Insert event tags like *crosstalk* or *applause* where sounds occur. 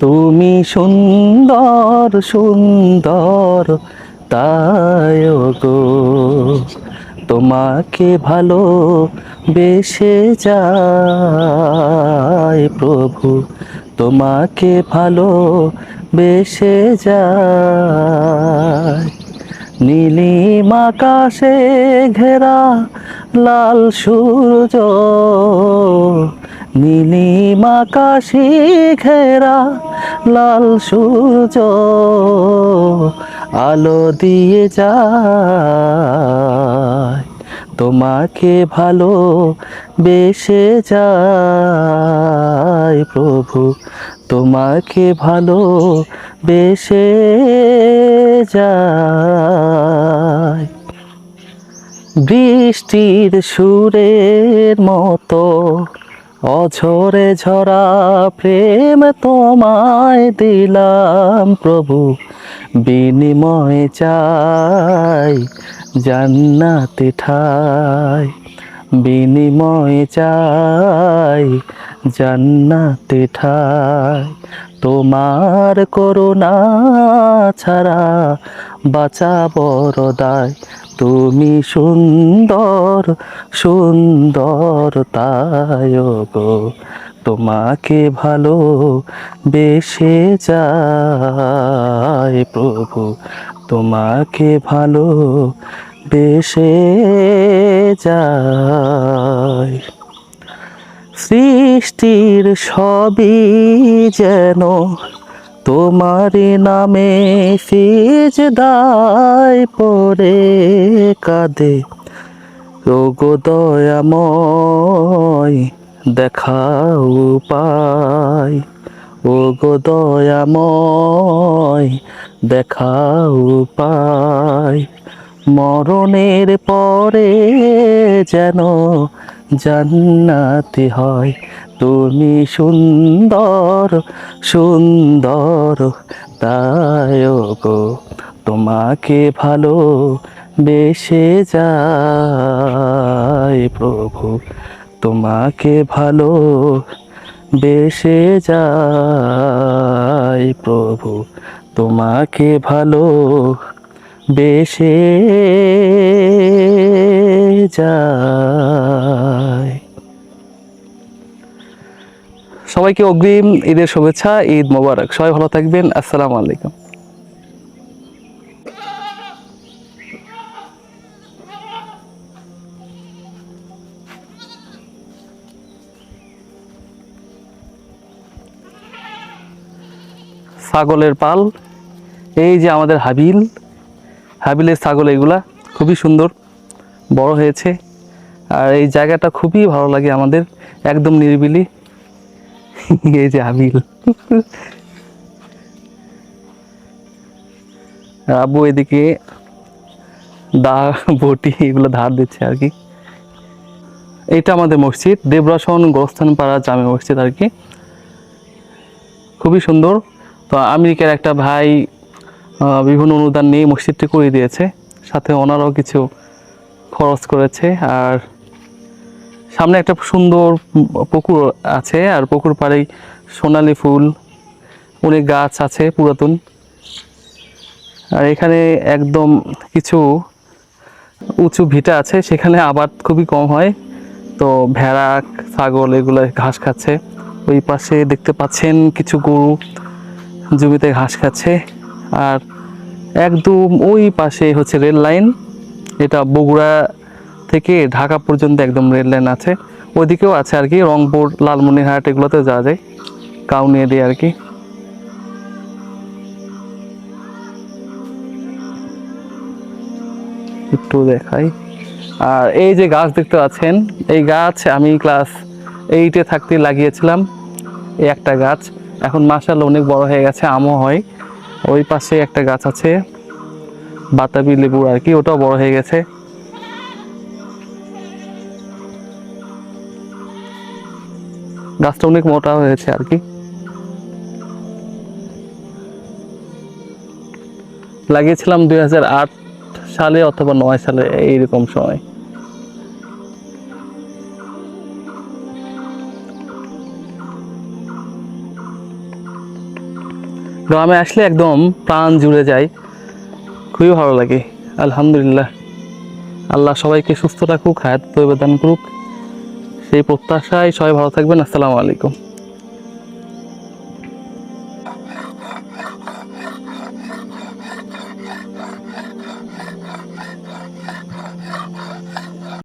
তুমি সুন্দর সুন্দর, তাই গো তোমাকে ভালো বেসে যায় প্রভু। তোমাকে ভালো বেশে যায়। নীলিম আকাশে ঘেরা লাল সূর্য। নীলিম আকাশে ঘেরা লাল সূর্য আলো দিয়ে যায়, তোমাকে ভালো বেসে যায় প্রভু, তোমাকে ভালো বেসে যায়। বৃষ্টির সুরের মতো অঝরে ঝরা প্রেম তোমায় দিলাম প্রভু। বিনিময় চাই জান্নাতে ঠাই। বিনিময় চাই জান্নাতে ঠাই। তোমার করুণা ছাড়া বাঁচা বড় তুমি সুন্দর সুন্দর তাই গো তোমাকে ভালো বেশে যায় প্রভু। তোমাকে ভালো বেশে যায়। সৃষ্টির সবই যেন তোমার নামে ফিজ দায় পরে কাঁদে। ওগো দয়াময় দেখাও পাই ওগো দয়াময় দেখাও পাই মরণের পরে যেন জান্নাতি হয়। তুমি সুন্দর সুন্দর, তাই গো তোমাকে ভালো বেশে যায় প্রভু। তোমাকে ভালো বেশে যায় প্রভু। তোমাকে ভালো বেসে যায়। সবাইকে অগ্রিম ঈদের শুভেচ্ছা, ঈদ মোবারক। সবাই ভালো থাকবেন। আসসালামু আলাইকুম। ছাগলের পাল, এই যে আমাদের হাবিল হাবিলের ছাগল এগুলা খুবই সুন্দর, বড় হয়েছে। আর এই জায়গাটা খুবই ভালো লাগে আমাদের, একদম নিরিবিলি। *laughs* এই যে হাবিল। আব্বু এদিকে দা, বটি এগুলো ধার দিচ্ছে আর কি। এটা আমাদের মসজিদ, দেবরাসন গোরস্থান পাড়া জামে মসজিদ আর কি। খুবই সুন্দর। তো আমেরিকার একটা ভাই বিভিন্ন অনুদান নিয়ে মসজিদটি করে দিয়েছে। সাথে ওনারাও কিছু খরচ করেছে। আর সামনে একটা সুন্দর পুকুর আছে, আর পুকুর পাড়েই সোনালি ফুল, অনেক গাছ আছে পুরাতন। আর এখানে একদম কিছু উঁচু ভিটা আছে, সেখানে আবাদ খুবই কম হয়। তো ভেড়া, ছাগল এগুলো ঘাস খাচ্ছে। ওই পাশে দেখতে পাচ্ছেন কিছু গরু, জমিতে ঘাস খাচ্ছে। আর একদম ওই পাশে হচ্ছে রেল লাইন। এটা বগুড়া থেকে ঢাকা পর্যন্ত একদম রেল লাইন আছে। ওইদিকেও আছে আর কি, রংপুর, লালমনিরহাট, এগুলোতে যাওয়া যায়। কাউনিয়া দিয়ে আর কি। একটু দেখাই। আর এই যে গাছ দেখতে পাচ্ছেন, এই গাছ আমি ক্লাস এইটে থাকতে লাগিয়েছিলাম। এই একটা গাছ। এখন মাসাল অনেক বড় হয়ে গেছে, আমও হয়। ওই পাশে একটা গাছ আছে, বাতাবি লেবুর আর কি, ওটাও বড় হয়ে গেছে। গাছটা অনেক মোটা হয়েছে আর কি। লাগিয়েছিলাম দুই হাজার আট সালে অথবা নয় সালে, এইরকম সময়। গ্রামে আসলে একদম প্রাণ জুড়ে যায়। খুবই ভালো লাগে, আলহামদুলিল্লাহ। আল্লাহ সবাইকে সুস্থ রাখুক, হায়াত দান করুক। সেই প্রত্যাশায় সবাই ভালো থাকবেন, আসসালামু আলাইকুম।